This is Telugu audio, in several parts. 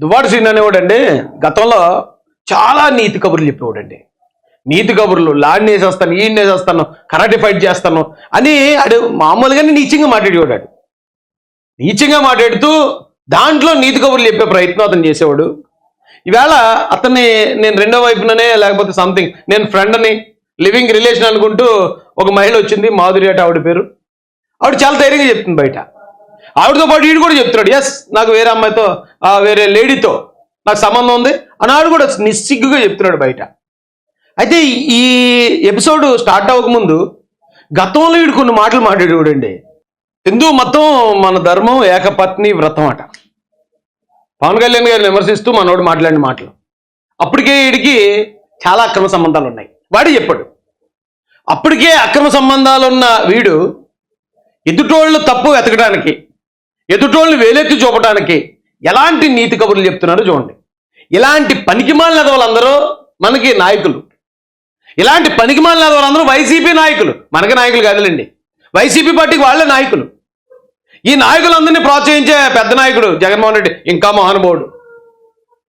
దువాడు సీన్ అనేవాడండి గతంలో చాలా నీతి కబుర్లు చెప్పేవాడండి. నీతి కబుర్లు లాడ్ని వేసేస్తాను ఈయన వేసేస్తాను కరాటే ఫైట్ చేస్తాను అని అడు మామూలుగానే నీచంగా మాట్లాడేవాడు ఆడు. నీచంగా మాట్లాడుతూ దాంట్లో నీతి కబుర్లు చెప్పే ప్రయత్నం అతను చేసేవాడు. ఈవేళ అతన్ని నేను రెండో వైపుననే లేకపోతే సంథింగ్ నేను ఫ్రెండ్ని లివింగ్ రిలేషన్ అనుకుంటూ ఒక మహిళ వచ్చింది మాధురి అట ఆవిడ పేరు. ఆవిడ చాలా ధైర్యంగా చెప్తుంది బయట. ఆవిడతో పాటు వీడు కూడా చెప్తున్నాడు ఎస్ నాకు వేరే అమ్మాయితో వేరే లేడీతో నాకు సంబంధం ఉంది అని ఆవిడ కూడా నిస్సిగ్గుగా చెప్తున్నాడు బయట. అయితే ఈ ఎపిసోడ్ స్టార్ట్ అవ్వకముందు గతంలో వీడు కొన్ని మాటలు మాట్లాడేవాడండి హిందూ మొత్తం మన ధర్మం ఏకపత్ని వ్రతం అట. పవన్ కళ్యాణ్ గారిని విమర్శిస్తూ మనోడు మాట్లాడిన మాటలు. అప్పటికే వీడికి చాలా అక్రమ సంబంధాలు ఉన్నాయి. వాడు చెప్పాడు. అప్పటికే అక్రమ సంబంధాలున్న వీడు ఎదుటోళ్ళు తప్పు వెతకడానికి ఎదుటోళ్ళు వేలెత్తి చూపడానికి ఎలాంటి నీతి కబుర్లు చెప్తున్నారో చూడండి. ఇలాంటి పనికిమాలిన వాళ్ళందరూ మనకి నాయకులు. ఇలాంటి పనికిమాలిన వాళ్ళందరూ వైసీపీ నాయకులు. మనకి నాయకులు కాదులండి. వైసీపీ పార్టీకి వాళ్ళే నాయకులు. ఈ నాయకులందరినీ ప్రోత్సహించే పెద్ద నాయకుడు జగన్మోహన్ రెడ్డి ఇంకా మహానుభావుడు.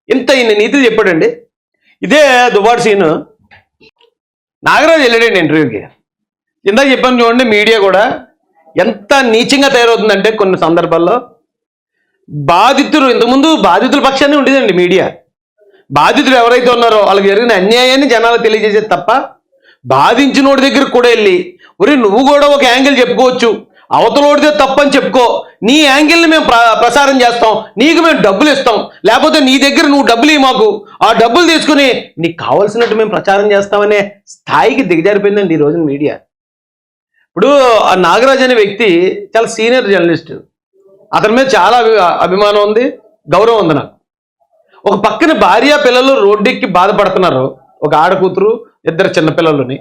ఇంత ఇన్ని నీతులు చెప్పాడండి. ఇదే దుబాటు సీను. నాగరాజు వెళ్ళాడండి ఇంటర్వ్యూకి. ఇందాక చెప్పాను చూడండి మీడియా కూడా ఎంత నీచంగా తయారవుతుందంటే కొన్ని సందర్భాల్లో బాధితులు ఇంతకుముందు బాధితుల పక్షాన్ని ఉండేదండి మీడియా. బాధితులు ఎవరైతే ఉన్నారో వాళ్ళకి జరిగిన అన్యాయాన్ని జనాలు తెలియజేసేది తప్ప బాధించినోడి దగ్గరికి కూడా వెళ్ళి ఒరే నువ్వు కూడా ఒక యాంగిల్ చెప్పుకోవచ్చు. అవతలోడితే తప్పని చెప్పుకో. నీ యాంగిల్ని మేము ప్రసారం చేస్తాం. నీకు మేము డబ్బులు ఇస్తాం. లేకపోతే నీ దగ్గర నువ్వు డబ్బులు ఇవ్వు మాకు. ఆ డబ్బులు తీసుకుని నీకు కావాల్సినట్టు మేము ప్రచారం చేస్తామనే స్థాయికి దిగజారిపోయిందండి ఈ రోజున మీడియా. ఇప్పుడు ఆ నాగరాజ్ అనే వ్యక్తి చాలా సీనియర్ జర్నలిస్ట్. అతని మీద చాలా అభిమానం ఉంది గౌరవం ఉంది నాకు. ఒక పక్కన భార్య పిల్లలు రోడ్డెక్కి బాధపడుతున్నారు. ఒక ఆడకూతురు ఇద్దరు చిన్నపిల్లలని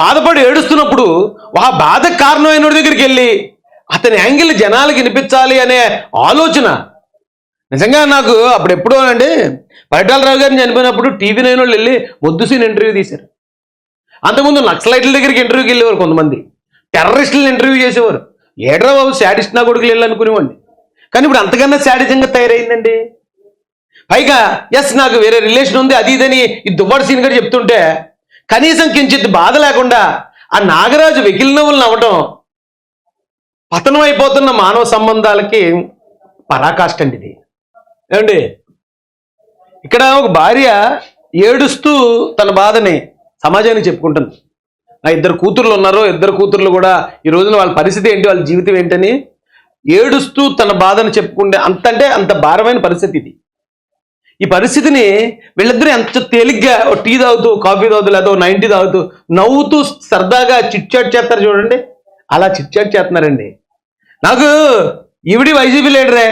బాధపడి ఏడుస్తున్నప్పుడు ఆ బాధకు కారణమైన దగ్గరికి వెళ్ళి అతని యాంగిల్ జనాలకు వినిపించాలి అనే ఆలోచన. నిజంగా నాకు అప్పుడు ఎప్పుడో అండి పరిటాలరావు గారిని చనిపోయినప్పుడు టీవీ నైన్ వాళ్ళు వెళ్ళి మొద్దుసీని ఇంటర్వ్యూ తీశారు. అంతకుముందు నక్సలైట్ల దగ్గరికి ఇంటర్వ్యూకి వెళ్ళేవారు కొంతమంది. టెర్రరిస్టులను ఇంటర్వ్యూ చేసేవారు. ఏడ్రా బాబు శాడిస్ట్ నా కొడుకులు వెళ్ళి కానీ ఇప్పుడు అంతకన్నా శాడిజంగా తయారైందండి. పైగా ఎస్ నాకు వేరే రిలేషన్ ఉంది అది ఇదని ఈ దుబ్బాడు సీన్ గారు చెప్తుంటే కనీసం కించిత్ బాధ లేకుండా ఆ నాగరాజు వెకిలి అవ్వటం పతనం అయిపోతున్న మానవ సంబంధాలకి పరాకాష్ట అండి ఇది. ఏమండి? ఇక్కడ ఒక భార్య ఏడుస్తూ తన బాధని సమాజానికి చెప్పుకుంటుంది. ఇద్దరు కూతుర్లు ఉన్నారు ఇద్దరు కూతుర్లు కూడా ఈ రోజున వాళ్ళ పరిస్థితి ఏంటి వాళ్ళ జీవితం ఏంటని ఏడుస్తూ తన బాధను చెప్పుకుంటే అంత అంటే అంత భారమైన పరిస్థితి ఇది. ఈ పరిస్థితిని వీళ్ళిద్దరూ ఎంత తేలిగ్గా ఓ టీ తాగుతూ కాఫీ తాగుతూ లేదా నైంటీ తాగుతూ నవ్వుతూ సరదాగా చిట్ చాట్ చేస్తారు చూడండి. అలా చిట్ చాట్ చేస్తున్నారండి. నాకు ఈవిడి వైసీపీ లీడరే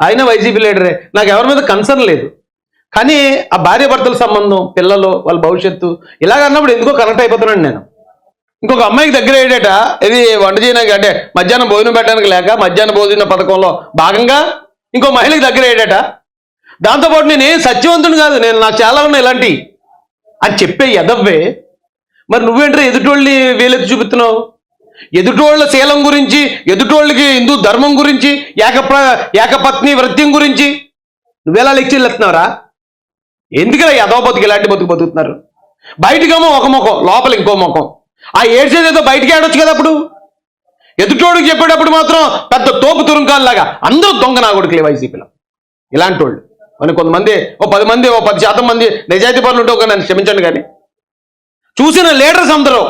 ఆయన వైసీపీ లీడరే నాకు ఎవరి మీద కన్సర్న్ లేదు. కానీ ఆ భార్య భర్తల సంబంధం పిల్లలు వాళ్ళ భవిష్యత్తు ఇలాగ అన్నప్పుడు ఎందుకో కనెక్ట్ అయిపోతున్నాను నేను. ఇంకొక అమ్మాయికి దగ్గర అయ్యేట ఇది వంట చేయడానికి అంటే మధ్యాహ్నం భోజనం పెట్టడానికి లేక మధ్యాహ్న భోజన పథకంలో భాగంగా ఇంకో మహిళకి దగ్గర అయ్యేట దాంతోపాటు నేను సత్యవంతుడు కాదు నేను నాకు చాలా ఉన్నాయి ఇలాంటి. అని చెప్పే ఎదవ్వే మరి నువ్వేంటే ఎదుటోళ్ళని వేలెత్తి చూపుతున్నావు ఎదుటోళ్ళ శీలం గురించి ఎదుటోళ్ళకి హిందూ ధర్మం గురించి ఏకప్ర ఏకపత్ని వృత్యం గురించి. నువ్వెలా లెక్చర్లు ఎత్తున్నావురా? ఎందుకురా ఎదవ బతుకు ఇలాంటి బతుకు బతుకుతున్నారు? బయటకేమో ఒక ముఖం లోపల ఇంకో ముఖం. ఆ ఏడ్చేదేదో బయటికి ఆడొచ్చు కదా అప్పుడు? ఎదుటోడికి చెప్పేటప్పుడు మాత్రం పెద్ద తోపు తురుంకాల్లాగా అందరూ దొంగ నా కొడుకులే వైసీపీలో. ఇలాంటి వాళ్ళు అని కొంతమంది ఓ పది మంది ఓ పది శాతం మంది నిజాయితీ పనులు ఉంటే ఒక నన్ను క్షమించండి కానీ. చూసిన లీడర్స్ అందరూ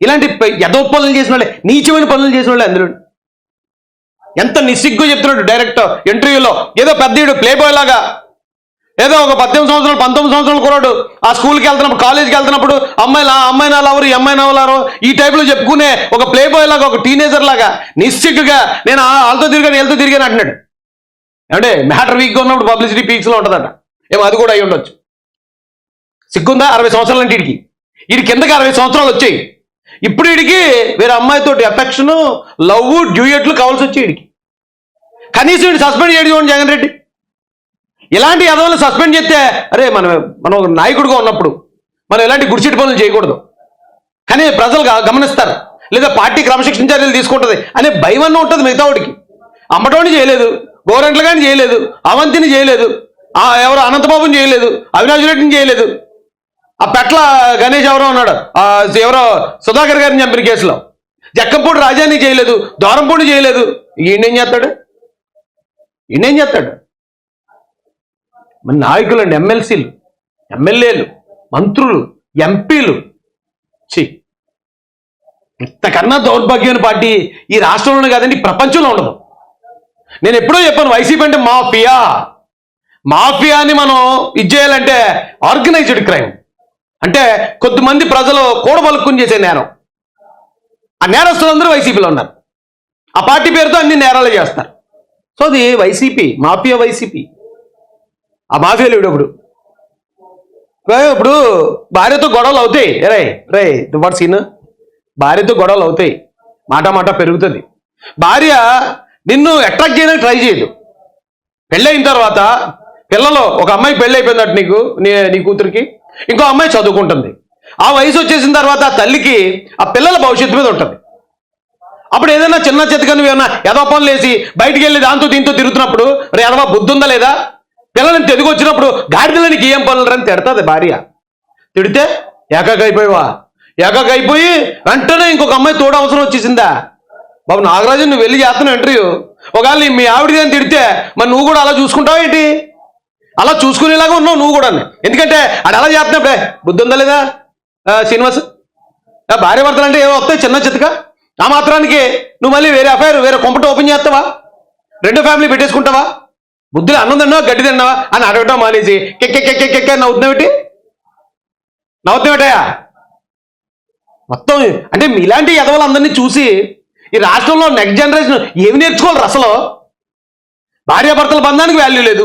ఇలాంటి ఎదో పనులు చేసిన వాళ్ళే నీచమైన పనులు చేసిన వాళ్ళే అందరూ ఎంత నిస్సిగ్గు చెప్తున్నాడు డైరెక్ట్ ఇంటర్వ్యూలో ఏదో పెద్దయుడు ప్లే బాయ్ లాగా ఏదో ఒక పద్దెనిమిది సంవత్సరాలు పంతొమ్మిది సంవత్సరాలు కురాడు ఆ స్కూల్కి వెళ్తున్నప్పుడు కాలేజీకి వెళ్తున్నప్పుడు అమ్మాయిల అమ్మాయి నా ఈ అమ్మాయి నా ఈ టైప్లో చెప్పుకునే ఒక ప్లే బాయ్ లాగా ఒక టీనేజర్ లాగా నిశ్చిగ్గా నేను వాళ్ళతో తిరిగాను వీళ్ళతో తిరిగాను అంటున్నాడు. అంటే మ్యాటర్ వీక్గా ఉన్నప్పుడు పబ్లిసిటీ పీక్స్లో ఉంటుందట. ఏమో అది కూడా అయి ఉండొచ్చు. సిగ్గుందా? అరవై సంవత్సరాలు అంటే ఇడికి వీడి కిందకి అరవై సంవత్సరాలు వచ్చాయి? ఇప్పుడు వీడికి వేరే అమ్మాయితోటి ఎఫెక్షను లవ్ డ్యూయట్లు కావాల్సి వచ్చాయి ఇడికి కనీసం వీడు సస్పెండ్ చేయడం జగన్ రెడ్డి. ఇలాంటి ఎదవలు సస్పెండ్ చేస్తే అరే మనం మనం ఒక నాయకుడిగా ఉన్నప్పుడు మనం ఇలాంటి గుడిచిటి పనులు చేయకూడదు. కానీ ప్రజలు గమనిస్తారు. లేదా పార్టీ క్రమశిక్షణ చర్యలు తీసుకుంటుంది అనే భయం అన్న ఉంటుంది మిగతా వాడికి. అమ్మటోని చేయలేదు గోరంట్ల కానీ చేయలేదు అవంతిని చేయలేదు ఆ ఎవరు అనంతబాబుని చేయలేదు అవినాష్ రెడ్డిని చేయలేదు. ఆ పెట్ల గణేష్ ఎవరో ఉన్నాడు ఎవరో సుధాకర్ గారిని చంపిన కేసులో. జక్కంపూడి రాజాని చేయలేదు దూరంపూడి చేయలేదు. ఈయనేం చేస్తాడు? ఈయనేం చేస్తాడు? మన నాయకులు అండి ఎమ్మెల్సీలు ఎమ్మెల్యేలు మంత్రులు ఎంపీలు. ఛీ! ఇంతకన్నా దౌర్భాగ్యమైన పార్టీ ఈ రాష్ట్రంలోనే కాదండి ప్రపంచంలో ఉండదు. నేను ఎప్పుడో చెప్పాను వైసీపీ అంటే మాఫియా. మాఫియాని మనం ఇది చేయాలంటే ఆర్గనైజ్డ్ క్రైమ్. అంటే కొద్దిమంది ప్రజలు కూడబలుక్కుని చేసే నేరం. ఆ నేరస్తులందరూ వైసీపీలో ఉన్నారు. ఆ పార్టీ పేరుతో అన్ని నేరాలు చేస్తారు సో అది వైసీపీ మాఫియా వైసీపీ. ఆ మాఫియాలు ఇప్పుడు ఇప్పుడు భార్యతో గొడవలు అవుతాయి. రే రే వాట్ సీన్. భార్యతో గొడవలు అవుతాయి. మాట మాట పెరుగుతుంది. భార్య నిన్ను అట్రాక్ట్ చేయడానికి ట్రై చేయదు. పెళ్ళైన తర్వాత పిల్లలు ఒక అమ్మాయి పెళ్ళి అయిపోయిందట నీకు నీ నీ కూతురికి. ఇంకో అమ్మాయి చదువుకుంటుంది. ఆ వయసు వచ్చేసిన తర్వాత ఆ తల్లికి ఆ పిల్లల భవిష్యత్తు మీద ఉంటుంది. అప్పుడు ఏదైనా చిన్న చితక నువ్వేమన్నా ఎదో పనులు వేసి బయటికి వెళ్ళి దాంతో దీంతో తిరుగుతున్నప్పుడు రే ఎదవా బుద్ధి ఉందా లేదా? పిల్లల్ని తెదిగి వచ్చినప్పుడు గాడిదలనికి ఏం పనులు అని తిడతాది భార్య. తిడితే ఏకాకైపోయావా? ఏకాకైపోయి అయిపోయి వెంటనే ఇంకొక అమ్మాయి తోడు అవసరం వచ్చేసిందా? బాబు నాగరాజు నువ్వు వెళ్ళి చేస్తున్నావు ఇంటర్వ్యూ ఒకవేళ మీ ఆవిడ అని తిడితే మరి నువ్వు కూడా అలా చూసుకుంటావు ఏంటి? అలా చూసుకునేలాగా ఉన్నావు నువ్వు కూడా ఎందుకంటే అది అలా చేస్తున్నప్పుడే బుద్ధి ఉందా లేదా? శ్రీనివాస్? భార్య భర్తలు అంటే ఏమో వస్తాయి చిన్న చితక. ఆ మాత్రానికి నువ్వు మళ్ళీ వేరే అఫైర్ వేరే కొంపట ఓపెన్ చేస్తావా? రెండో ఫ్యామిలీ పెట్టేసుకుంటావా? బుద్ధులు అన్నం తిన్నావా? గడ్డి తిన్నావా? అని అడగటం మానేసి కెక్కెక్కెక్కెక్కె కెక్కె కెక్కె నవ్వుతున్నావేటి నవ్వుతున్నావేటయా మొత్తం అంటే మీలాంటి ఎదవలందరినీ చూసి ఈ రాష్ట్రంలో నెక్స్ట్ జనరేషన్ ఏమి నేర్చుకోవాలి అసలు? భార్యాభర్తల బంధానికి వాల్యూ లేదు.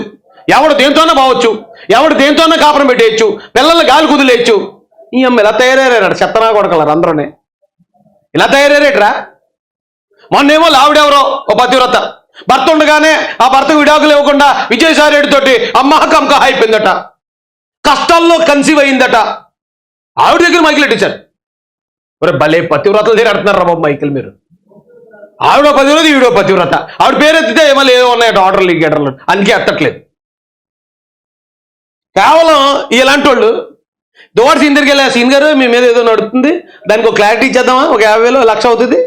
ఎవడు దేంతోనే పోవచ్చు. ఎవడు దేంతోనే కాపురం పెట్టేయచ్చు. పిల్లల్ని గాలి కుదిలేయచ్చు. ఈ అమ్మ ఇలా తయారయ్యారు చెత్తనా కొడకలరు అందరూనే. ఇలా తయారయ్యారేట్రా మొన్నేమో లావిడెవరో? ఓ పతివ్రత భర్త ఉండగానే ఆ భర్తకు విడాకులు ఇవ్వకుండా విజయసాయి రెడ్డితోటి అమ్మ అయిపోయిందట. కష్టాల్లో కన్సీవ్ అయిందట ఆవిడ దగ్గర మైకిల్ ఎట్టించారు? మరి భలే పతివ్రతలు తిరగడుతున్నారు రా బాబు మైకిల్ మీరు. ఆవిడ పతివ్రత ఈవిడో పతివ్రత. ఆవిడ పేరెత్తితే ఏమో ఏదో ఏమో ఉన్నాయట ఆర్డర్లు గీటర్లు అందుకే ఎత్తట్లేదు. కేవలం ఇలాంటి వాళ్ళు దువాడు సీన్ దగ్గరికి వెళ్ళా సీన్ గారు మీ మీద ఏదో నడుతుంది దానికి ఒక క్లారిటీ ఇచ్చేద్దామా? ఒక యాభై వేలు లక్ష అవుతుంది.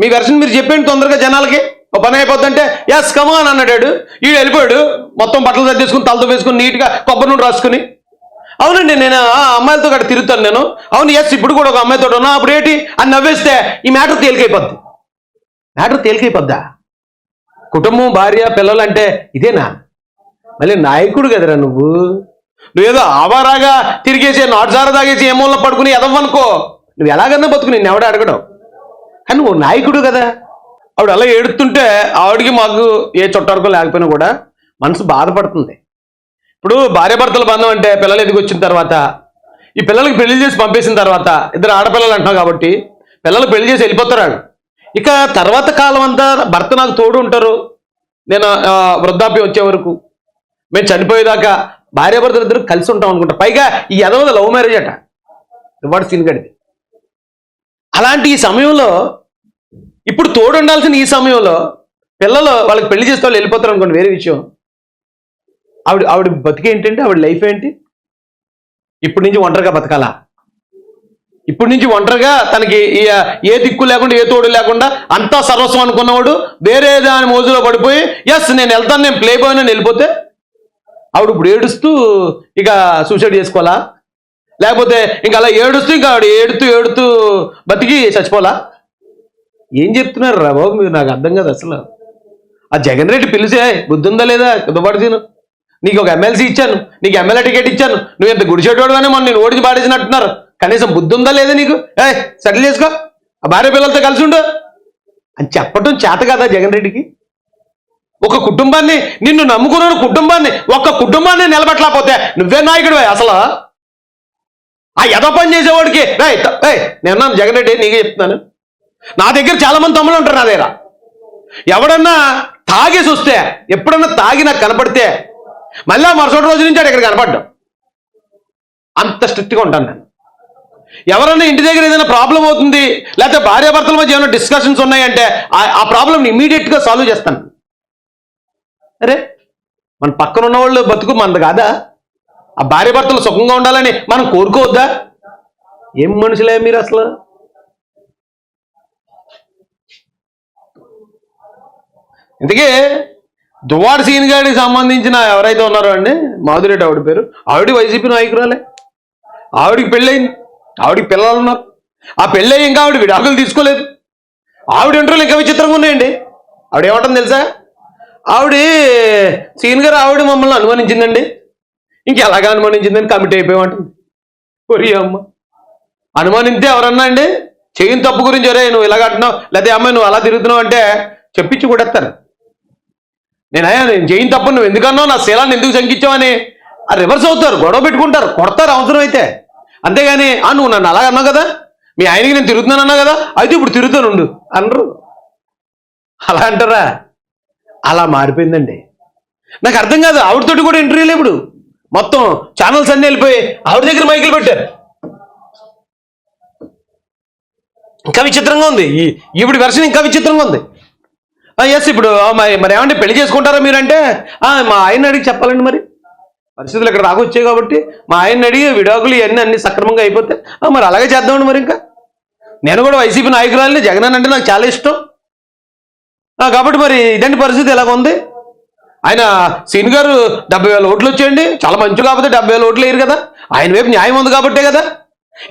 మీ వెర్షన్ మీరు చెప్పండి తొందరగా జనాలకి. పని అయిపోద్దంటే ఎస్ కమాన్ అన్నాడు ఈడు వెళ్ళిపోయాడు. మొత్తం బట్టలు సర్దేసుకుని తలతో వేసుకుని నీట్గా కొబ్బరి నూనె రాసుకుని. అవునండి నేను ఆ అమ్మాయిలతో కూడా తిరుగుతాను నేను. అవును ఎస్ ఇప్పుడు కూడా ఒక అమ్మాయితో ఉన్నా అప్పుడు ఏంటి? అని నవ్వేస్తే ఈ మ్యాటర్ తేలికైపోద్ది. మ్యాటర్ తేలికైపోద్దా? కుటుంబం భార్య పిల్లలు అంటే ఇదేనా? మళ్ళీ నాయకుడు కదరా నువ్వు? నువ్వేదో ఆవారాగా తిరిగేసి నాటుజార తాగేసి ఏ పడుకుని ఎదవనుకో. నువ్వు ఎలాగన్నా బతుకు నిన్ను ఎవడ అడగడం? కానీ నువ్వు నాయకుడు కదా. ఆవిడ అలా ఏడుతుంటే ఆవిడకి మాకు ఏ చుట్టారుకో లేకపోయినా కూడా మనసు బాధపడుతుంది. ఇప్పుడు భార్యాభర్తల బంధం అంటే పిల్లలు ఎదిగి వచ్చిన తర్వాత ఈ పిల్లలకి పెళ్ళి చేసి పంపేసిన తర్వాత ఇద్దరు ఆడపిల్లలు అంటున్నాం కాబట్టి పిల్లలు పెళ్ళి చేసి వెళ్ళిపోతారు ఇక తర్వాత కాలం అంతా భర్త నాకు తోడు ఉంటారు. నేను వృద్ధాప్యం వచ్చే వరకు మేము చనిపోయేదాకా భార్యాభర్తలు ఇద్దరు కలిసి ఉంటాం అనుకుంటా. పైగా ఈ ఎదవద లవ్ మ్యారేజ్ అట. రివార్డ్ సీన్ గడిది అలాంటి ఈ సమయంలో ఇప్పుడు తోడుండాల్సిన ఈ సమయంలో పిల్లలు వాళ్ళకి పెళ్ళి చేస్తే వాళ్ళు వెళ్ళిపోతారు అనుకోండి వేరే విషయం. ఆవిడ ఆవిడ బతికి ఆవిడ లైఫ్ ఏంటి? ఇప్పటి నుంచి ఒంటరిగా బతకాలా? ఇప్పటి నుంచి ఒంటరిగా తనకి ఏ దిక్కు లేకుండా ఏ తోడు లేకుండా అంతా సర్వస్వం అనుకున్నవాడు వేరే దాని మోజులో పడిపోయి ఎస్ నేను వెళ్తాను నేను ప్లే బాయ్ నేను వెళ్ళిపోతే ఆవిడ ఇప్పుడు ఏడుస్తూ ఇక సూసైడ్ చేసుకోవాలా? లేకపోతే ఇంకా అలా ఏడుస్తూ ఇంకా ఆవిడ ఏడుతూ ఏడుతూ బతికి చచ్చిపోలా ఏం చెప్తున్నారు రా బాబు మీరు? నాకు అర్థం కాదు అసలు. ఆ జగన్ రెడ్డి పిలిచే బుద్ధి ఉందా లేదా దుబాటు తిను. నీకు ఒక ఎమ్మెల్సీ ఇచ్చాను నీకు ఎమ్మెల్యే టికెట్ ఇచ్చాను నువ్వు ఎంత గుడిచేటోడు అని మొన్న నేను ఓడిచి పాడేసినట్టున్నారు. కనీసం బుద్ధి ఉందా లేదా నీకు? ఏ సెటిల్ చేసుకో. ఆ భార్య పిల్లలతో కలిసి ఉండు. అని చెప్పడం చేత కదా జగన్ రెడ్డికి? ఒక కుటుంబాన్ని నిన్ను నమ్ముకున్న కుటుంబాన్ని ఒక్క కుటుంబాన్ని నిలబెట్టలేకపోతే నువ్వే నాయకుడు అసలు. ఆ ఎదో పని చేసేవాడికి రేయ్ నేను జగన్ రెడ్డి నీకే చెప్తున్నాను. నా దగ్గర చాలా మంది తమ్ముళ్ళు ఉంటారు నా దగ్గర. ఎవడన్నా తాగేసి వస్తే ఎప్పుడన్నా తాగి నాకు కనపడితే మళ్ళీ మరుసటి రోజు నుంచి ఆడు ఇక్కడ కనపడ్డాం. అంత స్ట్రిక్ట్గా ఉంటాను నేను. ఎవరైనా ఇంటి దగ్గర ఏదైనా ప్రాబ్లం అవుతుంది లేకపోతే భార్యాభర్తల మధ్య ఏమైనా డిస్కషన్స్ ఉన్నాయంటే ఆ- ఆ ప్రాబ్లమ్ని ఇమీడియట్గా సాల్వ్ చేస్తాను. అరే మన పక్కన ఉన్న వాళ్ళు బతుకు మనది కాదా? ఆ భార్యాభర్తలు సుఖంగా ఉండాలని మనం కోరుకోవద్దా? ఏం మనుషులే మీరు అసలు? ఇంతకీ దువాడ సీన్ గారికి సంబంధించిన ఎవరైతే ఉన్నారో అండి? మాధురెడ్డి ఆవిడ పేరు. ఆవిడ వైసీపీ నాయకురాలే. ఆవిడికి పెళ్ళయింది. ఆవిడికి పిల్లలు ఉన్నారు. ఆ పెళ్ళయి ఇంకా ఆవిడ విడాకులు తీసుకోలేదు. ఆవిడ ఇంటర్వ్యూలు ఇంకా విచిత్రంగా ఉన్నాయండి. ఆవిడ ఏమంటుంది తెలుసా? ఆవిడ సీన్ గారు ఆవిడ మమ్మల్ని అనుమానించిందండి. ఇంకెలాగా అనుమానించిందని కమిటీ అయిపోయామంటుంది. ఒరి అమ్మ. అనుమానింతే ఎవరన్నా అండి? చేయని తప్పు గురించి ఒరే నువ్వు ఇలాగ అంటున్నావు. లేదా అమ్మాయి నువ్వు అలా తిరుగుతున్నావు అంటే చెప్పించి కొడేస్తారు నేనయ్యా నేను చేయని తప్పు నువ్వు ఎందుకన్నావు? నా శీలాన్ని ఎందుకు శంకించావని? రివర్స్ అవుతారు గొడవ పెట్టుకుంటారు కొడతారు అవసరం అయితే. అంతేగాని ఆ నువ్వు నన్ను అలా అన్నావు కదా? మీ ఆయనకి నేను తిరుగుతున్నాను అన్నా కదా? అయితే ఇప్పుడు తిరుగుతానుండు అనరు. అలా అంటారా? అలా మారిపోయిందండి. నాకు అర్థం కాదు ఆవిడతోటి కూడా ఇంటర్వ్యూలు ఇప్పుడు. మొత్తం ఛానల్స్ అన్నీ వెళ్ళిపోయి ఆవిడ దగ్గర మైకులు పెట్టారు. ఇంకా విచిత్రంగా ఉంది. ఈ ఈవిడ వెర్షన్ ఇంకా విచిత్రంగా ఉంది. Ah, ఎస్ ఇప్పుడు మరి మరి ఏమంటే పెళ్ళి చేసుకుంటారా మీరంటే? మా ఆయన అడిగి చెప్పాలండి మరి. పరిస్థితులు ఇక్కడ రాకొచ్చాయి కాబట్టి మా ఆయన అడిగి విడాకులు ఇవన్నీ అన్ని సక్రమంగా అయిపోతే మరి అలాగే చేద్దామండి మరి ఇంకా. నేను కూడా వైసీపీ నాయకురాలని జగన్ అంటే నాకు చాలా ఇష్టం. కాబట్టి మరి ఇదండి పరిస్థితి ఎలాగ ఉంది? ఆయన సీన్ గారు డెబ్బై వేల ఓట్లు వచ్చేయండి. చాలా మంచి కాకపోతే డెబ్బై వేల ఓట్లు వేయరు కదా. ఆయన వైపు న్యాయం ఉంది కాబట్టే కదా.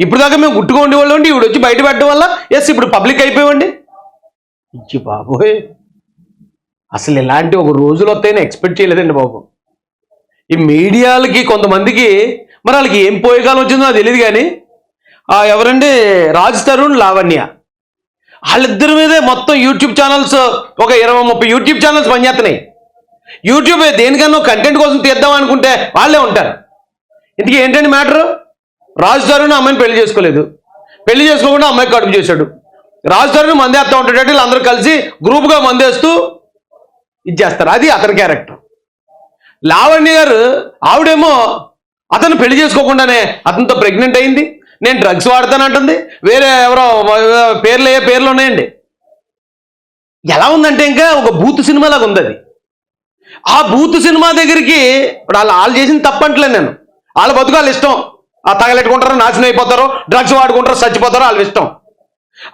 ఇప్పుడు దాకా మేము గుట్టుగా ఉండేవాళ్ళం ఉండి ఇప్పుడు వచ్చి బయట పెట్టడం వల్ల ఎస్ ఇప్పుడు పబ్లిక్ అయిపోయామండి. ఇచ్చి బాబోయ్. అసలు ఇలాంటి ఒక రోజులు వస్తాయని ఎక్స్పెక్ట్ చేయలేదండి బాబు. ఈ మీడియాలకి కొంతమందికి మరి వాళ్ళకి ఏం పోయేకాలం వచ్చిందో నాకు తెలియదు కానీ ఆ, ఎవరండి? రాజ్ తరుణ్ లావణ్య. వాళ్ళిద్దరి మీదే మొత్తం యూట్యూబ్ ఛానల్స్ ఒక ఇరవై ముప్పై యూట్యూబ్ ఛానల్స్ పనిచేస్తున్నాయి. యూట్యూబ్ దేనికన్నా కంటెంట్ కోసం తీద్దాం అనుకుంటే వాళ్ళే ఉంటారు. ఇంతకీ ఏంటండి మ్యాటర్ రాజు తరుణ్ అమ్మాయిని పెళ్ళి చేసుకోలేదు. పెళ్ళి చేసుకోకుండా అమ్మాయికి కడుపు చేశాడు. రాజు తరుణ్ మందేస్తూ ఉంటాడు వీళ్ళందరూ కలిసి గ్రూప్గా మందేస్తూ ఇది చేస్తారు. అది అతని క్యారెక్టర్ లావణ్య గారు ఆవిడేమో అతను పెళ్ళి చేసుకోకుండానే అతనితో ప్రెగ్నెంట్ అయింది. నేను డ్రగ్స్ వాడతానంటుంది వేరే ఎవరో పేర్లు ఏ పేర్లు ఉన్నాయండి. ఎలా ఉందంటే ఇంకా ఒక బూత్ సినిమాలాగా ఉంది అది. ఆ బూత్ సినిమా దగ్గరికి ఇప్పుడు వాళ్ళు వాళ్ళు చేసిన తప్పంటలే నేను. వాళ్ళ బతుకాలు ఇష్టం. ఆ తగలెట్టుకుంటారు నాశనం అయిపోతారు డ్రగ్స్ వాడుకుంటారు చచ్చిపోతారు వాళ్ళు ఇష్టం.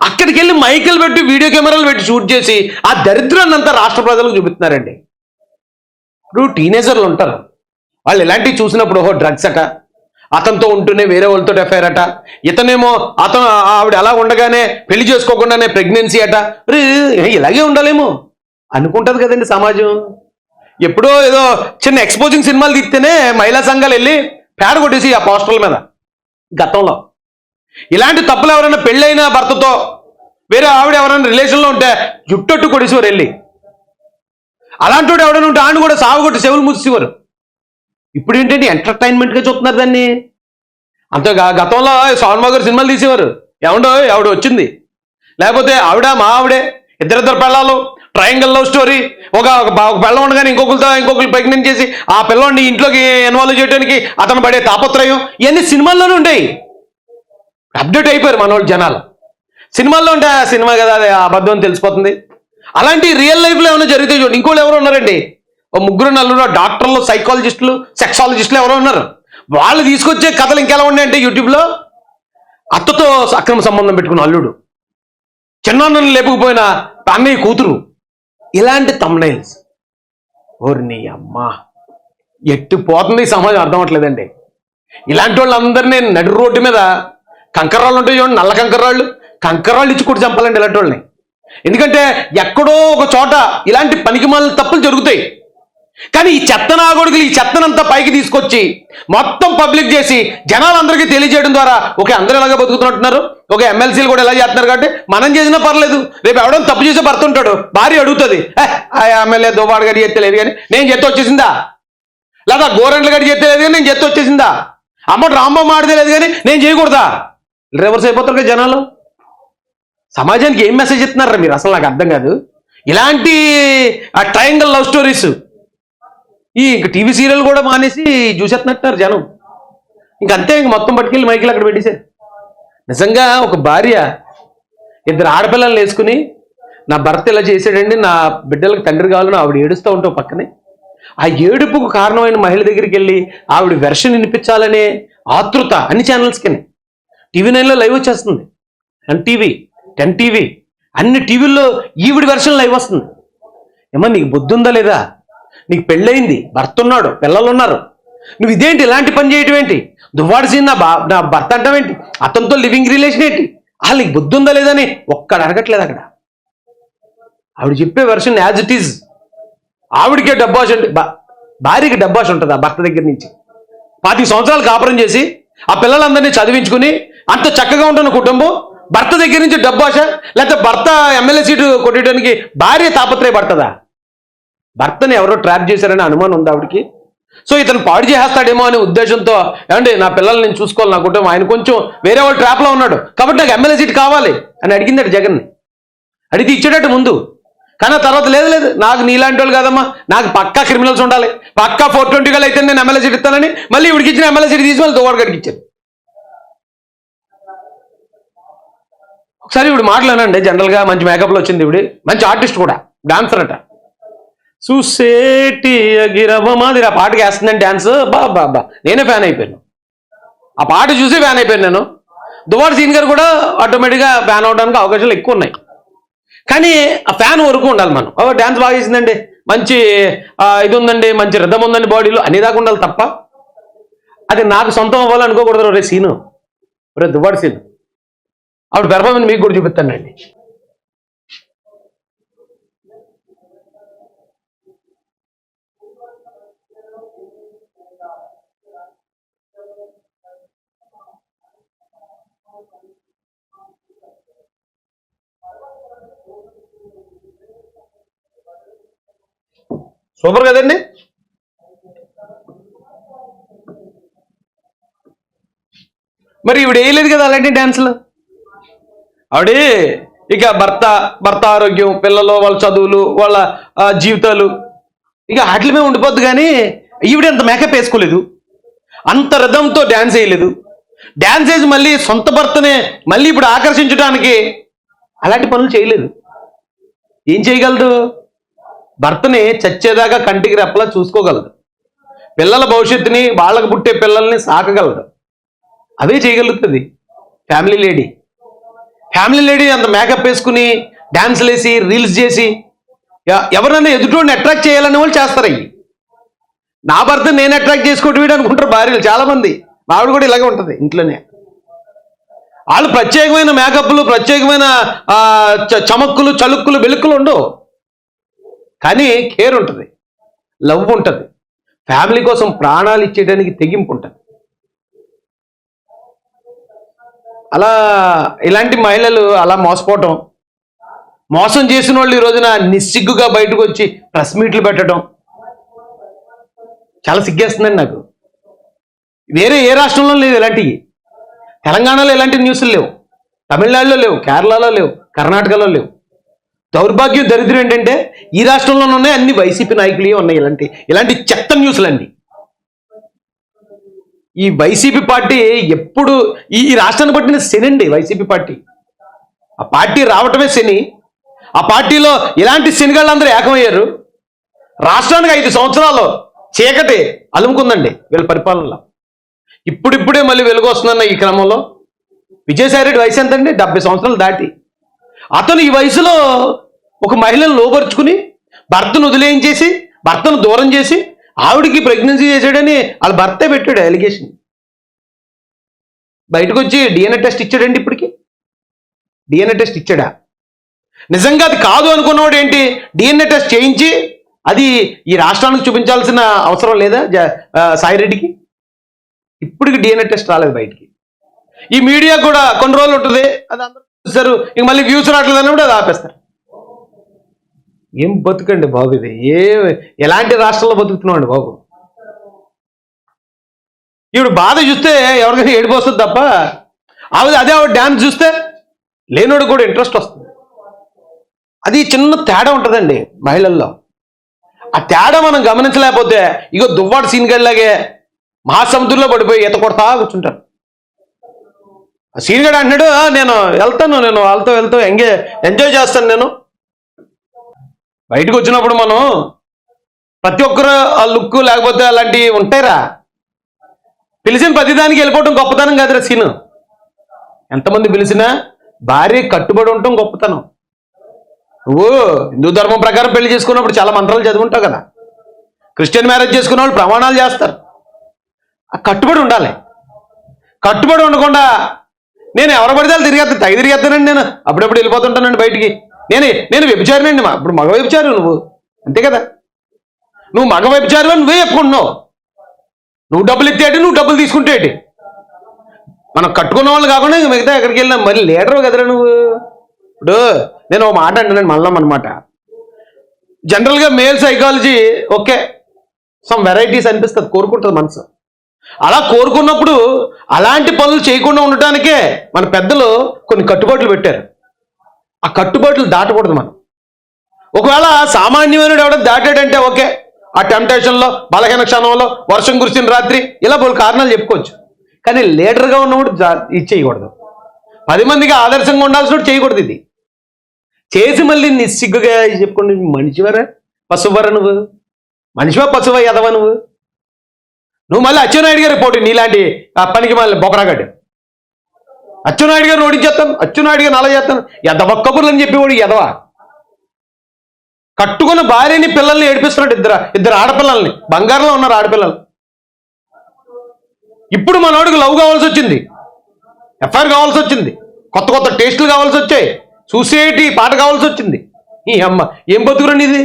అక్కడికి వెళ్ళి మైకులు పెట్టి వీడియో కెమెరాలు పెట్టి షూట్ చేసి ఆ దరిద్రాన్ని అంతా రాష్ట్ర ప్రజలకు చూపిస్తున్నారండి. ఇప్పుడు టీనేజర్లు ఉంటారు. వాళ్ళు ఇలాంటివి చూసినప్పుడు ఓహో డ్రగ్స్ అట. అతనితో ఉంటూనే వేరే వాళ్ళతో ఎఫ్ఐఆర్ అట. ఇతనేమో అతను ఆవిడ అలా ఉండగానే పెళ్ళి చేసుకోకుండానే ప్రెగ్నెన్సీ అట. ఇలాగే ఉండాలేమో. అనుకుంటుంది కదండి సమాజం. ఎప్పుడో ఏదో చిన్న ఎక్స్పోజింగ్ సినిమాలు తీస్తేనే మహిళా సంఘాలు వెళ్ళి పేడ కొట్టేసి ఆ పోస్టర్ల మీద. గతంలో. ఇలాంటి తప్పులు ఎవరైనా పెళ్ళైన భర్తతో వేరే ఆవిడ ఎవరైనా రిలేషన్లో ఉంటే జుట్టొట్టు కొడిసేవారు వెళ్ళి. అలాంటి వాడు ఎవడైనా ఉంటే ఆయన కూడా సాగుగొట్టి చెవులు మూసేవారు ఇప్పుడు ఏంటంటే ఎంటర్టైన్మెంట్గా చూస్తున్నారు దాన్ని? అంతే గతంలో సోన్మా గారు సినిమాలు తీసేవారు. ఏమండో ఆవిడ వచ్చింది. లేకపోతే ఆవిడ మా ఆవిడే ఇద్దరిద్దరు పెళ్ళాలు ట్రయాంగిల్ లవ్ స్టోరీ ఒక ఒక బా- పిల్ల ఉండగానే ఇంకొకరితో ఇంకొకరు ప్రెగ్నెంట్ చేసి ఆ పిల్లని ఇంట్లోకి ఇన్వాల్వ్ చేయడానికి అతను పడే తాపత్రయం ఇవన్నీ సినిమాల్లోనే ఉంటాయి అప్డేట్ అయిపోయారు మన వాళ్ళు జనాలు. సినిమాల్లో ఉంటే ఆ సినిమా కదా అది అబద్ధం అని తెలిసిపోతుంది. అలాంటి రియల్ లైఫ్లో ఏమైనా జరిగితే చూడండి. ఇంకోళ్ళు ఎవరు ఉన్నారండి. ఓ ముగ్గురు నలుగురు డాక్టర్లు సైకాలజిస్టులు సెక్సాలజిస్టులు ఎవరో ఉన్నారు. వాళ్ళు తీసుకొచ్చే కథలు ఇంకెలా ఉన్నాయంటే యూట్యూబ్లో అత్తతో అక్రమ సంబంధం పెట్టుకున్న అల్లుడు. చిన్నాన్నని లేపకపోయిన అన్నయ్య కూతురు. ఇలాంటి తమ్నైల్స్ ఓర్ని అమ్మా. ఎట్టు పోతుంది సమాజం? అర్థం అవట్లేదండి ఇలాంటి వాళ్ళందరినీ నడి రోడ్డు మీద కంకర్రాళ్ళు ఉంటాయి చూడండి నల్ల కంకర్రాళ్ళు? కంకర్రాళ్ళు ఇచ్చి కూడా చంపాలండి ఇలాంటి వాళ్ళని. ఎందుకంటే ఎక్కడో ఒక చోట ఇలాంటి పనికిమాల తప్పులు జరుగుతాయి. కానీ ఈ చెత్త నాగొడుగులు ఈ చెత్తనంతా పైకి తీసుకొచ్చి మొత్తం పబ్లిక్ చేసి జనాలందరికీ తెలియజేయడం ద్వారా ఓకే అందరూ ఎలాగ బతుకుతున్నట్టున్నారు. ఒక ఎమ్మెల్సీలు కూడా ఎలా చేస్తున్నారు కాబట్టి మనం చేసినా పర్లేదు. రేపు ఎవడో తప్పు చేసే భర్త ఉంటాడు. భార్య అడుగుతుంది. ఎమ్మెల్యే దుబాడు గడి చేస్తలేదు కానీ నేను చెత్త వచ్చేసిందా? లేదా గోరెంట్ల గడి చేస్తలేదు కానీ నేను చెత్త వచ్చేసిందా? అమ్మ రాంబమ్మ ఆడితే లేదు కానీ నేను చేయకూడదా? రివర్స్ అయిపోతారు కదా జనాలు? సమాజానికి ఏం మెసేజ్ ఇస్తున్నారా మీరు? అసలు నాకు అర్థం కాదు. ఇలాంటి ఆ ట్రయాంగల్ లవ్ స్టోరీస్ ఈ ఇంక టీవీ సీరియల్ కూడా మానేసి చూసేస్తున్నట్టున్నారు జనం. ఇంకంతే ఇంక మొత్తం పట్టుకెళ్ళి మైకిల్ అక్కడ పెట్టేశారు. నిజంగా ఒక భార్య ఇద్దరు ఆడపిల్లల్ని వేసుకుని నా భర్త ఇలా చేసాడండి నా బిడ్డలకు తండ్రి కావాలని ఆవిడ ఏడుస్తూ ఉంటావు పక్కనే. ఆ ఏడుపుకు కారణమైన మహిళ దగ్గరికి వెళ్ళి ఆవిడ వెర్షన్ వినిపించాలనే ఆతృత అన్ని ఛానల్స్కి టీవీ నైన్లో లైవ్ వచ్చేస్తుంది. ఎన్టీవీ టెన్ టీవీ అన్ని టీవీల్లో ఈవిడ వెర్షన్ లైవ్ వస్తుంది. ఏమో నీకు బుద్ధి ఉందా లేదా? నీకు పెళ్ళయింది భర్త ఉన్నాడు పిల్లలు ఉన్నారు. నువ్వు ఇదేంటి ఇలాంటి పని చేయటం ఏంటి? దువ్వాడు నా బా నా భర్త అంటాం ఏంటి? అతనితో లివింగ్ రిలేషన్ ఏంటి? అసలు నీకు బుద్ధి ఉందా లేదని ఒక్కడ అడగట్లేదు అక్కడ. ఆవిడ చెప్పే వెర్షన్ యాజ్ ఇట్ ఈజ్ ఆవిడకే డబ్బాష్ ఉంటుంది భార్యకి డబ్బాష్ ఉంటుంది ఆ భర్త దగ్గర నుంచి? పాతి సంవత్సరాలు కాపురం చేసి ఆ పిల్లలందరినీ చదివించుకుని అంత చక్కగా ఉంటున్న కుటుంబం? భర్త దగ్గర నుంచి డబ్బాష లేకపోతే భర్త ఎమ్మెల్యే సీటు కొట్టడానికి భార్య తాపత్రయపడుతుందా భర్తని ఎవరో ట్రాప్ చేశారనే అనుమానం ఉంది ఆవిడకి? సో ఇతను పాడు చేసేస్తాడేమో అనే ఉద్దేశంతో ఏమండి నా పిల్లల్ని నేను చూసుకోవాలి నా కుటుంబం ఆయన కొంచెం వేరే వాళ్ళు ట్రాప్లో ఉన్నాడు కాబట్టి నాకు ఎమ్మెల్యే సీట్ కావాలి అని అడిగిందట జగన్. అడిగితే ఇచ్చేటట్టు ముందు. కానీ తర్వాత లేదు లేదు నాకు నీలాంటి వాళ్ళు కాదమ్మా నాకు పక్కా క్రిమినల్స్ ఉండాలి. పక్కా ఫోర్ ట్వంటీ గల్ అయితే నేను ఎమ్మెల్యే సీట్ ఇస్తానని మళ్ళీ ఇవిడికి ఇచ్చిన ఎమ్మెల్యే సీట్ తీసి మళ్ళీ దువ్వాడు గడికి ఇచ్చారు. ఒకసారి ఇప్పుడు మాట్లాడండి. జనరల్గా మంచి మేకప్లో వచ్చింది ఇప్పుడు. మంచి ఆర్టిస్ట్ కూడా. డాన్సర్ అట. చూసేటి అగిరవ మాదిరి ఆ పాటకి వేస్తుందని డ్యాన్స్ బా బా బా. నేనే ఫ్యాన్ అయిపోయాను. ఆ పాట చూసి ఫ్యాన్ అయిపోయాను నేను. దువాడు సీన్ గారు కూడా ఆటోమేటిక్గా ఫ్యాన్ అవడానికి అవకాశాలు ఎక్కువ ఉన్నాయి. కానీ ఆ ఫ్యాన్ వరకు ఉండాలి మనం. ఓ డ్యాన్స్ బాగా చేసిందండి. మంచి ఇది ఉందండి. మంచి రిధం ఉందండి బాడీలో అన్ని దాకా ఉండాలి తప్ప. అది నాకు సొంతం అవ్వాలనుకోకూడదు రే సీను. రే దువ్వాడు సీన్. ఆవిడ పెర్ఫార్మెన్స్ మీకు కూడా చూపిస్తానండి సూపర్ కదండి. మరి ఇవిడ వేయలేదు కదా అలాంటి డ్యాన్సులు ఆవిడే ఇక భర్త భర్త ఆరోగ్యం పిల్లలు వాళ్ళ చదువులు వాళ్ళ జీవితాలు. ఇక వాటి మీద ఉండిపోద్దు కానీ ఈవిడ అంత మేకప్ వేసుకోలేదు. అంత రథంతో డ్యాన్స్ వేయలేదు. డ్యాన్స్ వేసి మళ్ళీ సొంత భర్తనే మళ్ళీ ఇప్పుడు ఆకర్షించడానికి అలాంటి పనులు చేయలేదు. ఏం చేయగలదు? భర్తని చచ్చేదాకా కంటికి రెప్పలా చూసుకోగలదు. పిల్లల భవిష్యత్తుని వాళ్ళకు పుట్టే పిల్లల్ని సాకగలదు. అవే చేయగలుగుతుంది. ఫ్యామిలీ లేడీ ఫ్యామిలీ లేడీ అంత మేకప్ వేసుకుని డాన్స్లు వేసి రీల్స్ చేసి ఎవరైనా ఎదుటోడిని అట్రాక్ట్ చేయాలనే వాళ్ళు చేస్తారు అవి నా భర్త నేను అట్రాక్ట్ చేసుకోవటం వీడు అనుకుంటారు భార్యలు చాలామంది. మావిడ కూడా ఇలాగే ఉంటుంది ఇంట్లోనే. వాళ్ళు ప్రత్యేకమైన మేకప్లు ప్రత్యేకమైన చ- చమక్కులు చలుక్కులు వెలుక్కులు ఉండవు. కానీ కేర్ ఉంటుంది. లవ్ ఉంటుంది. ఫ్యామిలీ కోసం ప్రాణాలు ఇచ్చేయడానికి తెగింపు ఉంటుంది. అలా ఇలాంటి మహిళలు అలా మోసపోవటం. మోసం చేసిన వాళ్ళు ఈ రోజున నిస్సిగ్గుగా బయటకు వచ్చి ప్రెస్ మీట్లు పెట్టడం. చాలా సిగ్గేస్తుందండి నాకు. వేరే ఏ రాష్ట్రంలో లేవు ఇలాంటివి. తెలంగాణలో ఇలాంటి న్యూస్లు లేవు. తమిళనాడులో లేవు కేరళలో లేవు కర్ణాటకలో లేవు. దౌర్భాగ్యం దరిద్రం ఏంటంటే ఈ రాష్ట్రంలోనే ఉన్నాయి అన్ని వైసీపీ నాయకులే ఉన్నాయి ఇలాంటి ఇలాంటి చెత్త న్యూస్లు అండి ఈ వైసీపీ పార్టీ ఎప్పుడు ఈ రాష్ట్రాన్ని పట్టిన శని అండి వైసీపీ పార్టీ. ఆ పార్టీ రావటమే శని. ఆ పార్టీలో ఇలాంటి శనిగాళ్ళందరూ ఏకమయ్యారు. రాష్ట్రానికి ఐదు సంవత్సరాలు చీకటి అలుముకుందండి వీళ్ళ పరిపాలనలో. ఇప్పుడిప్పుడే మళ్ళీ వెలుగు వస్తుందన్న ఈ క్రమంలో. విజయసాయి రెడ్డి వయసు ఎంతండి? డెబ్బై సంవత్సరాలు దాటి. అతను ఈ వయసులో ఒక మహిళను లోపరుచుకుని భర్తను వదిలేయించేసి భర్తను దూరం చేసి ఆవిడికి ప్రెగ్నెన్సీ చేశాడని వాళ్ళ భర్తే పెట్టాడు అలిగేషన్ బయటకు వచ్చి డిఎన్ఏ టెస్ట్ ఇచ్చాడండి ఇప్పటికి. డిఎన్ఏ టెస్ట్ ఇచ్చాడా? నిజంగా అది కాదు అనుకున్నవాడు ఏంటి? డిఎన్ఏ టెస్ట్ చేయించి అది ఈ రాష్ట్రానికి చూపించాల్సిన అవసరం లేదా? సాయిరెడ్డికి ఇప్పటికి డిఎన్ఏ టెస్ట్ రాలేదు బయటికి. ఈ మీడియా కూడా కొన్ని రోజులు ఉంటుంది. అది అందరూ చూస్తారు. ఇంక మళ్ళీ వ్యూస్ రావట్లేదు అన్నప్పుడు అది ఆపేస్తారు. ఏం బతుకండి బాబు ఇది? ఏ ఎలాంటి రాష్ట్రంలో బతుకుతున్నామండి బాబు? ఇప్పుడు బాధ చూస్తే ఎవరికైనా ఏడిపోస్తుంది తప్ప ఆవిడ అదే ఆవిడ డ్యాన్స్ చూస్తే లేనోడు కూడా ఇంట్రెస్ట్ వస్తుంది. అది చిన్న తేడా ఉంటుందండి మహిళల్లో. ఆ తేడా మనం గమనించలేకపోతే ఇగో దువ్వాడు సీన్గడ్లాగే మహాసముద్రంలో పడిపోయి ఈత కొడతా కూర్చుంటారు. ఆ అంటున్నాడు నేను వెళ్తాను నేను వాళ్ళతో వెళ్తూ ఎంగే ఎంజాయ్ చేస్తాను నేను. బయటకు వచ్చినప్పుడు మనం ప్రతి ఒక్కరు ఆ లుక్ లేకపోతే అలాంటివి ఉంటాయిరా. పిలిచిన ప్రతిదానికి వెళ్ళిపోవటం గొప్పతనం కాదురా సీను. ఎంతమంది పిలిచినా భార్య కట్టుబడి ఉండటం గొప్పతనం. నువ్వు హిందూ ధర్మం ప్రకారం పెళ్ళి చేసుకున్నప్పుడు చాలా మంత్రాలు చదువుంటావు కదా. క్రిస్టియన్ మ్యారేజ్ చేసుకున్న వాళ్ళు ప్రమాణాలు చేస్తారు. ఆ కట్టుబడి ఉండాలి. కట్టుబడి ఉండకుండా నేను ఎవరు పడితే తిరిగేస్తాను తగి తిరిగేస్తానండి నేను. అప్పుడప్పుడు వెళ్ళిపోతుంటానండి బయటికి. నేను నేను వ్యభిచారినండి మా. ఇప్పుడు మగ వ్యభిచారు నువ్వు. అంతే కదా. నువ్వు మగ వ్యభిచారు అని నువ్వే చెప్పుకుంటున్నావు. నువ్వు డబ్బులు ఎత్తేటి నువ్వు డబ్బులు తీసుకుంటేటి మనం కట్టుకున్న వాళ్ళు కాకుండా ఇంక మిగతా ఎక్కడికి వెళ్ళినా మరి లీడరు కదరా నువ్వు. ఇప్పుడు నేను ఒక మాట అంటున్నాను మళ్ళం అనమాట జనరల్గా male psychology okay. Some varieties అనిపిస్తుంది కోరుకుంటుంది మనసు. అలా కోరుకున్నప్పుడు అలాంటి పనులు చేయకుండా ఉండటానికే మన పెద్దలు కొన్ని కట్టుబాట్లు పెట్టారు. ఆ కట్టుబాట్లు దాటకూడదు మనం. ఒకవేళ సామాన్యమైన ఎవడో దాటాడంటే ఓకే ఆ టెంప్టేషన్లో బలహీన క్షణంలో వర్షం కురిసిన రాత్రి ఇలా పలు కారణాలు చెప్పుకోవచ్చు. కానీ లీడర్గా ఉన్నప్పుడు ఇది చేయకూడదు. పది మందికి ఆదర్శంగా ఉండాల్సినప్పుడు చేయకూడదు ఇది. చేసి మళ్ళీ నిస్సిగ్గుగా చెప్పుకోండి మనిషివరా? పశువరా నువ్వు? మనిషివా పశువా ఎదవా నువ్వు? నువ్వు మళ్ళీ అచ్చెన్నాయుడు గారి పోటీ నీలాంటి పనికి మళ్ళీ బొకరాగడ్డు. అచ్చునాయుడు గారు ఓడించేస్తాను అచ్చునాయుడు గారు అలా చేస్తాను ఎదవ కబుర్లు అని చెప్పేవాడు ఎదవ. కట్టుకున్న భార్యని పిల్లల్ని ఏడిపిస్తున్నాడు ఇద్దరు ఇద్దరు ఆడపిల్లల్ని. బంగారంలో ఉన్నారు ఆడపిల్లలు. ఇప్పుడు మనోడికి లవ్ కావాల్సి వచ్చింది. ఎఫ్ఐఆర్ కావాల్సి వచ్చింది. కొత్త కొత్త టేస్టులు కావాల్సి వచ్చాయి. చూసేటి పాట కావాల్సి వచ్చింది. ఈ అమ్మ ఏం బతుకురండి ఇది?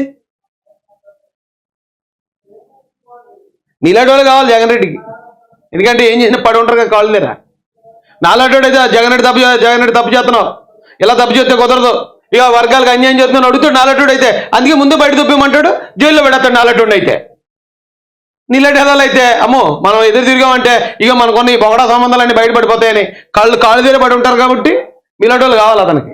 నీలాంటి వాళ్ళు కావాలి జగన్ రెడ్డికి. ఎందుకంటే ఏం చేసినా పడి ఉంటారు కదా కాళ్ళు నాలాంటి అయితే జగన్ రెడ్డి తప్పు జగన్ రెడ్డి తప్పు చేస్తున్నావు. ఇలా తప్పు చేస్తే కుదరదు. ఇక వర్గాలకు అన్యాయం చేస్తున్నాను అడుగుతాడు నాలాంటి అయితే అందుకే ముందు బయట దుబ్బేమంటాడు జైల్లో పెడతాడు నాలాంటి అయితే నీలాంటి హెదాలు అయితే అమ్మో మనం ఎదురు తిరిగామంటే ఇక మనకున్న ఈ బొగడా సంబంధాలన్నీ బయటపడిపోతాయని. కాళ్ళు కాళ్ళు తీర పడి ఉంటారు కాబట్టి మీలాంటి వాళ్ళు కావాలి అతనికి.